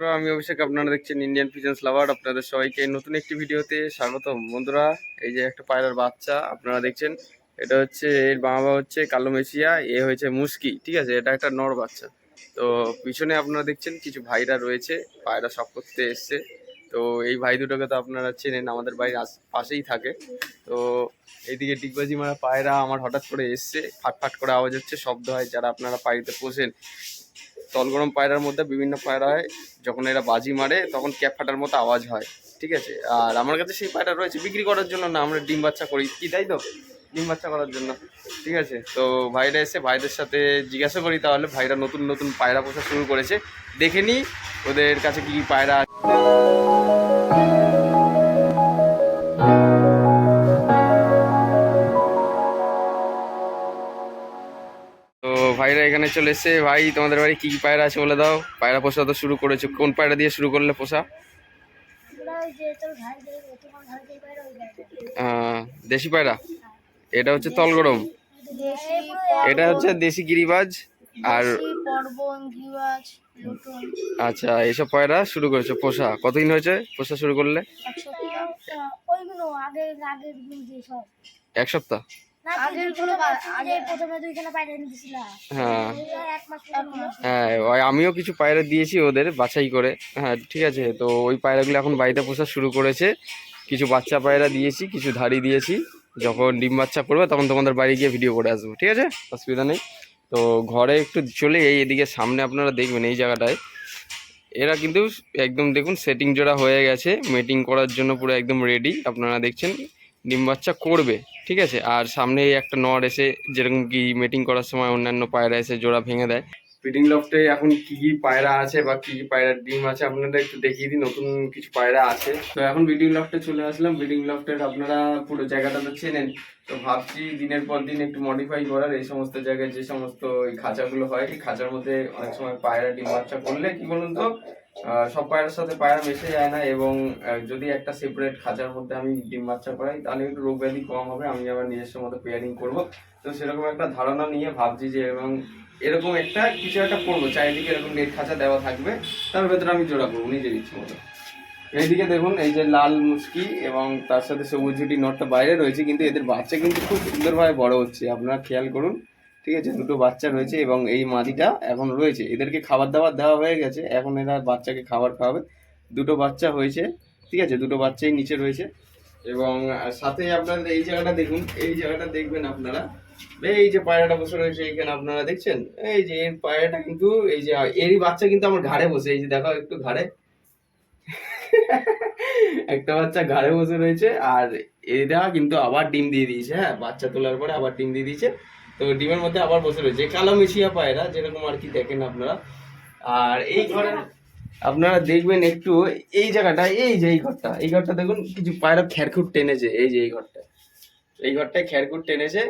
আমি অভিষেক, আপনারা দেখছেন ইন্ডিয়ান পিজন্স লাভার আপনাদের সবাইকে নতুন একটি ভিডিওতে স্বাগতম। বন্ধুরা, এই যে একটা পায়রার বাচ্চা, আপনারা দেখছেন, এটা হচ্ছে, এর বাবা হচ্ছে কালো মেশিয়া, এ হয়েছে মুস্কি, ঠিক আছে? এটা একটা নর বাচ্চা। তো পিছনে আপনারা দেখছেন, কিছু ভাইরা রয়েছে, পায়রা সব করতে এসছে। তো এই ভাই দুটোকে তো আপনারা চেনেন, আমাদের বাড়ির পাশেই থাকে। তো এইদিকে ডিগবাজি মারা পায়রা আমার হঠাৎ করে এসছে, ফাটফাট করে আওয়াজ হচ্ছে, শব্দ হয়, যারা আপনারা বাড়িতে পোষেন তলগরম পায়রার মধ্যে বিভিন্ন পায়রা হয়। যখন এরা বাজি মারে, তখন ক্যাপ ফাটার মতো আওয়াজ হয়, ঠিক আছে? আর আমার কাছে সেই পায়রা রয়েছে, বিক্রি করার জন্য না, আমরা ডিম বাচ্চা করি। কি, তাই তো? ডিম বাচ্চা করার জন্য, ঠিক আছে? তো ভাইরা এসে ভাইদের সাথে জিজ্ঞাসা করি, তাহলে ভাইরা নতুন নতুন পায়রা পোষা শুরু করেছে। দেখে নিই ওদের কাছে কি কী পায়রা আছে। ভাইরা এখানে চলে এসছে। ভাই তোমাদের বাড়ি কি কি পায়রা আছে বলে দাও? পায়রা পোষা তো শুরু করেছ। কোন পায়রা দিয়ে শুরু করলে পোষা? দেশি পায়রা? এটা হচ্ছে তলগরম। এটা হচ্ছে দেশি গিরিবাজ আর আচ্ছা এইসব পায়রা শুরু করেছ পোষা। কতদিন হয়েছে পোষা শুরু করলে? এক সপ্তাহ? না আগেরগুলো আগে প্রথমে দুইখানা বাইরে এনে দিছিলাম হ্যাঁ। হ্যাঁ ওই আমিও কিছু পায়রা দিয়েছি ওদের বাছাই করে। হ্যাঁ ঠিক আছে তো ওই পায়রাগুলো এখন বাড়িতে পোষা শুরু করেছে। কিছু বাচ্চা পায়রা দিয়েছি কিছু ধাড়ি দিয়েছি। যখন ডিম বাচ্চা করবে তখন তোমাদের বাড়ি গিয়ে ভিডিও করে আসব ঠিক আছে? অসুবিধা নেই। তো ঘরে একটু চলে এই এদিকে সামনে আপনারা দেখবেন এই জায়গাটায়। এরা কিন্তু একদম দেখুন সেটিং জোড়া হয়ে গেছে। মিটিং করার জন্য পুরো একদম রেডি আপনারা দেখছেন ডিম বাচ্চা করবে। ঠিক আছে? আর সামনে একটা নর এসে যেরকম কি মিটিং করার সময় অন্যান্য পায়রা এসে জোড়া ভেঙে দেয়। ফিডিং লফটে এখন কি কি পায়রা আছে বা কি কি পায়রার ডিম আছে আপনাদের একটু দেখিয়ে দিই নতুন কিছু পায়রা আছে। তো এখন ব্রিডিং লফটে চলে আসলাম। ব্রিডিং লফটের আপনারা পুরো জায়গাটা তো চেনেন। তো ভাবছি দিনের পর দিন একটু মডিফাই করার। এই সমস্ত জায়গায় যে সমস্ত খাঁচাগুলো হয়, এই খাঁচার মধ্যে অনেক সময় পায়রা ডিম বাচ্চা করলে কি বলুন তো সব পায়রার সাথে পায়রা মিশে যায় না এবং যদি একটা সেপারেট খাঁচার মধ্যে আমি ডিম বাচ্চা করাই, তাহলে একটু রোগ ব্যাধি কম হবে, আমি আবার নিজস্ব মতো পেয়ারিং করব। তো সেরকম একটা ধারণা নিয়ে ভাবছি যে এবং এরকম একটা কিছু একটা করব, চারিদিকে এরকম নেট খাঁচা দেওয়া থাকবে, তার ভেতরে আমি জোড়া করব নিজের ইচ্ছে মতো। এইদিকে দেখুন, এই যে লাল মুসকি এবং তার সাথে সবুজ ঝুটি নটটা বাইরে রয়েছে, কিন্তু এদের বাচ্চা কিন্তু খুব সুন্দরভাবে বড় হচ্ছে, আপনারা খেয়াল করুন। ঠিক আছে? দুটো বাচ্চা রয়েছে এবং এই মাদিটা এখন রয়েছে। এদেরকে খাবার দাবার দেওয়া হয়ে গেছে। এখন এরা বাচ্চাকে খাবার খাওয়াবে। দুটো বাচ্চা হয়েছে, ঠিক আছে? দুটো বাচ্চাই নিচে রয়েছে। এবং সাথে আপনাদের এই জায়গাটা দেখুন, এই জায়গাটা দেখবেন আপনারা। এই যে পায়রাটা বসে রয়েছে, এখানে আপনারা দেখছেন? এই যে এর পায়রাটা কিন্তু, এই যে এরই বাচ্চা কিন্তু আমার ঘাড়ে বসে, এই যে দেখাও একটু ঘাড়ে। একটা বাচ্চা ঘাড়ে বসে রয়েছে, আর এরা কিন্তু আবার ডিম দিয়ে দিয়েছে হ্যাঁ? বাচ্চা তোলার পরে আবার ডিম দিয়ে দিয়েছে। তো ডিমের মধ্যে আবার বসে রয়েছে। কালো মিশিয়া পায়রা যেরকম আর কি দেখেন আপনারা। আর এই ঘরে আপনারা দেখবেন একটু এই জায়গাটা এই যে এই ঘরটা। এই ঘরটা দেখুন কিছু পায়রা খ্যারখুট টেনেছে এই যে এই ঘরটা। এই ঘরটায় খ্যারকুট টেনেছে।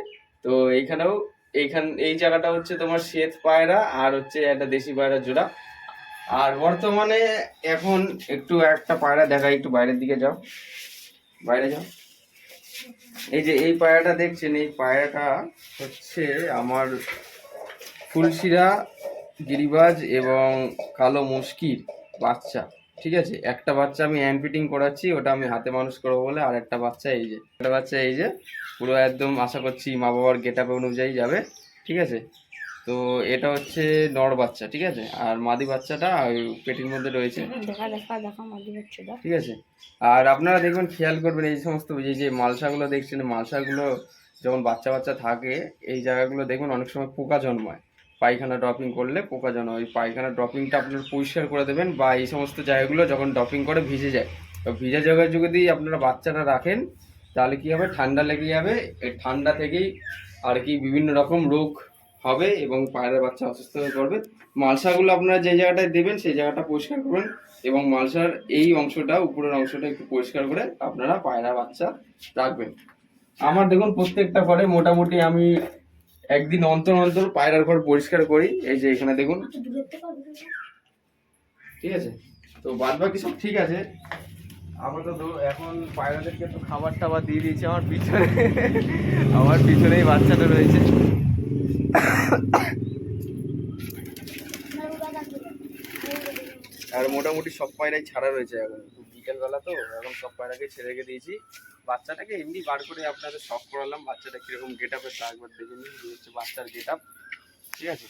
তো এইখানেও এইখান এই জায়গাটা হচ্ছে তোমার শ্বেত পায়রা আর হচ্ছে একটা দেশি পায়রা জোড়া। আর বর্তমানে এখন একটু একটা পায়রা দেখা একটু বাইরের দিকে যাও। বাইরে যাও। এই যে এই পায়রাটা দেখছেন, এই পায়রাটা হচ্ছে আমার ফুলশিরা গিরিবাজ এবং কালো মুশকির বাচ্চা, ঠিক আছে? একটা বাচ্চা আমি হ্যান্ড ফিটিং করাচ্ছি, ওটা আমি হাতে মানুষ করব বলে, আর একটা বাচ্চা এই যে, একটা বাচ্চা এই যে, পুরো একদম আশা করছি মা বাবার গেট অনুযায়ী যাবে, ঠিক আছে? তো এটা হচ্ছে নর বাচ্চা ঠিক আছে? আর মাদি বাচ্চাটা ওই পেটির মধ্যে রয়েছে। দেখা দেখা দেখা মাঝে হচ্ছে ঠিক আছে? আর আপনারা দেখবেন খেয়াল করবেন এই সমস্ত এই যে মালসাগুলো দেখছেন মালসাগুলো যখন বাচ্চা বাচ্চা থাকে এই জায়গাগুলো দেখবেন অনেক সময় পোকা জন্মায়। পায়খানা ড্রপিং করলে পোকা জন্মায়। ওই পায়খানা ড্রপিংটা আপনার পরিষ্কার করে দেবেন বা এই সমস্ত জায়গাগুলো যখন ড্রপিং করে ভিজে যায়। তো ভিজে জায়গায় যদি আপনারা বাচ্চাটা রাখেন তাহলে কি হবে? ঠান্ডা লেগে যাবে। এই ঠান্ডা থেকেই আর কি বিভিন্ন রকম রোগ হবে এবং পায়রার বাচ্চা অসুস্থ হয়ে পড়বে। মালসাগুলো আপনারা যে জায়গাটায় দেবেন, সেই জায়গাটা পরিষ্কার করবেন এবং মালসার এই অংশটা, উপরের অংশটা একটু পরিষ্কার করে আপনারা পায়রা বাচ্চা রাখবেন। আমার দেখুন, প্রত্যেকটা ঘরে মোটামুটি আমি একদিন অন্তর অন্তর পায়রার ঘর পরিষ্কার করি। এই যে এখানে দেখুন। ঠিক আছে? তো বাদ বাকি সব ঠিক আছে। আপাতত এখন পায়রাদেরকে তো খাবার টাবার দিয়ে দিয়েছি আমার পিছনে। আমার পিছনেই বাচ্চাটা রয়েছে। আর মোটামুটি সব পায়রাই ছাড়া রয়েছে এখন। বিকেলবেলা তো এখন সব পায়রাকে ছেড়ে রেখে দিয়েছি। বাচ্চাটাকে এমনি বার করে আপনাদের শখ করালাম বাচ্চাটা কীরকম গেট আপের তা একবার দেখে নিন হচ্ছে বাচ্চার গেট আপ ঠিক আছে?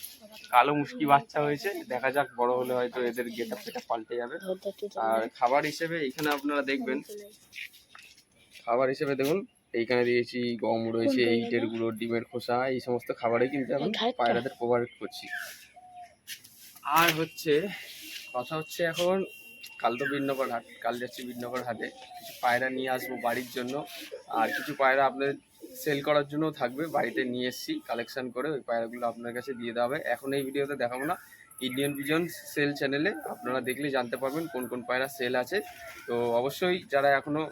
কালো মুশকি বাচ্চা হয়েছে দেখা যাক বড় হলে হয়তো এদের গেট আপ সেটা পাল্টে যাবে। আর খাবার হিসেবে এখানে আপনারা দেখবেন খাবার হিসেবে দেখুন এইখানে দিয়েছি গম রয়েছে এইটের গুঁড়ো ডিমের খোসা এই সমস্ত খাবারই কিন্তু এখন পায়রাদের প্রোভাইড করছি। আর হচ্ছে কথা হচ্ছে এখন, কাল তো বিনগর হাট, কাল যাচ্ছি বিনগর হাটে। কিছু পায়রা নিয়ে আসব বাড়ির জন্য। আর কিছু পায়রা আপনাদের সেল করার জন্য থাকবে, বাড়িতে নিয়ে এসেছি কালেকশন করে ওই পায়রাগুলো আপনার কাছে দিয়ে দেওয়া হবে। এখন এই ভিডিওতে দেখাবো না ইন্ডিয়ান ভিজন সেল চ্যানেলে আপনারা দেখলে জানতে পারবেন কোন কোন পায়রা সেল আছে। তো অবশ্যই যারা এখনও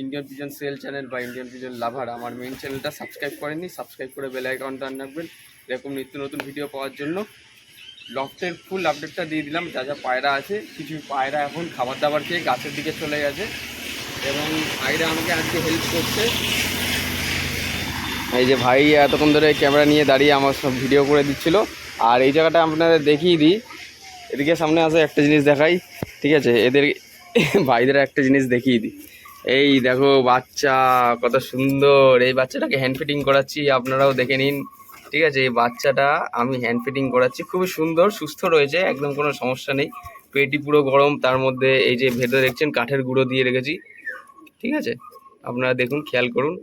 ইন্ডিয়ান ভিজন সেল চ্যানেল বা ইন্ডিয়ান ভিজন লাভার আমার মেন চ্যানেলটা সাবস্ক্রাইব করেননি সাবস্ক্রাইব করে বেল আইকনটা রাখবেন এরকম নিত্য নতুন ভিডিও পাওয়ার জন্য। লফটের ফুল আপডেটটা দিয়ে দিলাম, যা যা পায়রা আছে, কিছু পায়রা এখন খাবার দাবার খেয়ে গাছের দিকে চলে গেছে। এবং ভাইরা আমাকে আজকে হেল্প করছে। এই যে ভাই এতক্ষণ ধরে ক্যামেরা নিয়ে দাঁড়িয়ে আমার সব ভিডিও করে দিচ্ছিল। আর এই জায়গাটা আপনাদের দেখিয়ে দিই। এদিকে সামনে আসে একটা জিনিস দেখাই, ঠিক আছে? এদের ভাইদের একটা জিনিস দেখিয়ে দিই। এই দেখো বাচ্চা, কত সুন্দর। এই বাচ্চাটাকে হ্যান্ড ফিটিং করাচ্ছি, আপনারাও দেখে নিন। ঠিক আছে, এই বাচ্চাটা আমি হ্যান্ড ফিটিং করাচ্ছি। খুবই সুন্দর, সুস্থ রয়েছে, একদম কোনো সমস্যা নেই। পেটি পুরো গরম, তার মধ্যে এই যে ভেতরে দেখছেন, কাঠের গুঁড়ো দিয়ে রেখেছি। ঠিক আছে, আপনারা দেখুন, খেয়াল করুন।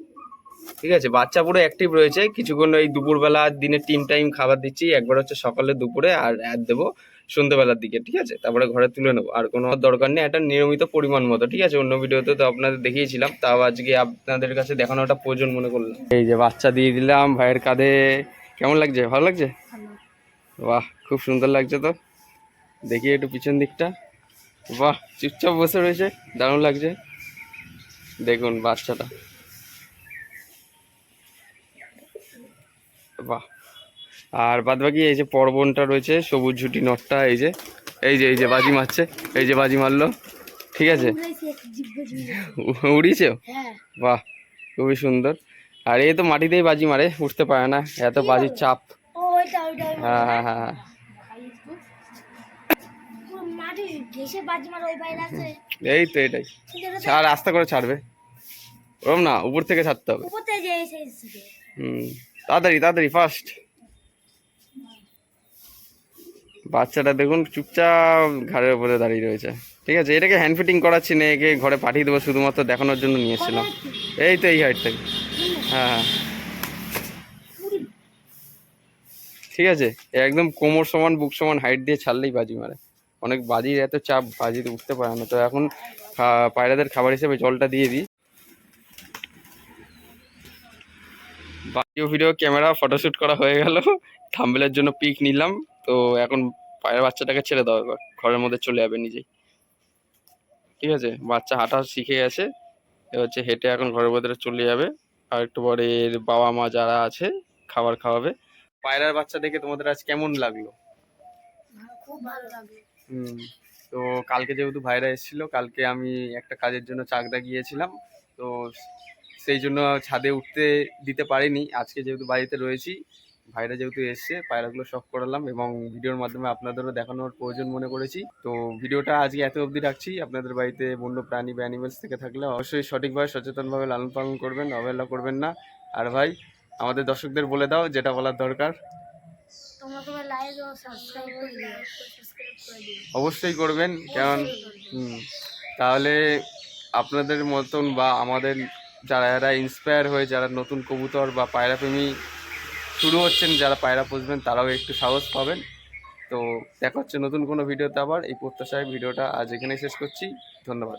ঠিক আছে? বাচ্চা পুরো অ্যাক্টিভ রয়েছে। কিছুক্ষণ ওই দুপুরবেলা দিনে তিন টাইম খাবার দিচ্ছি। একবার হচ্ছে সকালে দুপুরে আর অ্যাড দেবো সন্ধ্যেবেলার দিকে ঠিক আছে? তারপরে ঘরে তুলে নেব। আর কোনো দরকার নেই। একটা নিয়মিত পরিমাণ মতো ঠিক আছে? অন্য ভিডিওতে তো আপনাদের দেখিয়েছিলাম। তাও আজকে আপনাদের কাছে দেখানোটা প্রয়োজন মনে করলাম। এই যে বাচ্চা দিয়ে দিলাম ভাইয়ের কাঁধে। কেমন লাগছে? ভালো লাগছে? বাহ খুব সুন্দর লাগছে তো। দেখি একটু পিছন দিকটা। বাহ চুপচাপ বসে রয়েছে। দারুণ লাগছে। দেখুন বাচ্চাটা। বাহ। আর বাদ বাকি এই যে পর্বনটা রয়েছে সবুজ ঝুটি নটটা এই যে এই যে এই যে বাজি মারছে এই যে বাজি মারলো ঠিক আছে? উড়িয়েছে? বাহ খুবই সুন্দর। আর এই তো মাটিতেই বাজি মারে উঠতে পারে না এত বাজির চাপ। হ্যাঁ হ্যাঁ হ্যাঁ হ্যাঁ। এই তো এটাই। ছাড় আস্তে করে ছাড়বে। ওরম না উপর থেকে ছাড়তে হবে। হুম। তাড়াতাড়ি তাড়াতাড়ি ফাস্ট বাচ্চাটা দেখুন চুপচাপ ঘাড়ের উপরে দাঁড়িয়ে রয়েছে। ঠিক আছে, এটাকে হ্যান্ড ফিটিং করাচ্ছি না একে ঘরে পাঠিয়ে দেবো, শুধুমাত্র দেখানোর জন্য নিয়ে এসেছিলাম। এই তো এই হাইট থেকে হ্যাঁ হ্যাঁ। ঠিক আছে একদম কোমর সমান, বুক সমান হাইট দিয়ে ছাড়লেই বাজি মারে। অনেক বাজির এত চাপ বাজিতে উঠতে পারে না। তো এখন পায়রাদের খাবার হিসেবে জলটা দিয়ে দিই। বাকিও ভিডিও ক্যামেরা ফটোশ্যুট করা হয়ে গেল। থাম্বেলের জন্য পিক নিলাম। তো এখন পায়ের বাচ্চাটাকে ছেড়ে দাও এবার ঘরের মধ্যে চলে যাবে নিজেই। ঠিক আছে? বাচ্চা হাঁটা শিখে গেছে। এ হচ্ছে হেঁটে এখন ঘরের ভেতরে চলে যাবে। আর একটু পরে এর বাবা মা যারা আছে খাবার খাওয়াবে। পায়রার বাচ্চা দেখে তোমাদের আজ কেমন লাগল? খুব ভালো লাগে হুম। তো কালকে যেহেতু ভাইরা এসেছিল কালকে আমি একটা কাজের জন্য চাকদা গিয়েছিলাম। তো সেই জন্য ছাদে উঠতে দিতে পারিনি। আজকে যেহেতু বাড়িতে রয়েছি ভাইরা যেহেতু এসছে পায়রাগুলো শখ করালাম এবং ভিডিওর মাধ্যমে আপনাদেরও দেখানোর প্রয়োজন মনে করেছি। তো ভিডিওটা আজকে এত অবধি রাখছি। আপনাদের বাড়িতে বন্য প্রাণী বা অ্যানিমেলস থেকে থাকলে অবশ্যই সঠিকভাবে সচেতনভাবে লালন পালন করবেন অবহেলা করবেন না। আর ভাই আমাদের দর্শকদের বলে দাও যেটা বলার দরকার। অবশ্যই করবেন কারণ তাহলে আপনাদের মতন বা আমাদের যারা যারা ইন্সপায়ার হয়ে যারা নতুন কবুতর বা পায়রাপ্রেমী শুরু হচ্ছেন, যারা পায়রা পুষবেন, তারাও একটু সাহস পাবেন। তো দেখা হচ্ছে নতুন কোনো ভিডিওতে আবার। এই প্রত্যাশায় ভিডিওটা আজ এখানেই শেষ করছি। ধন্যবাদ।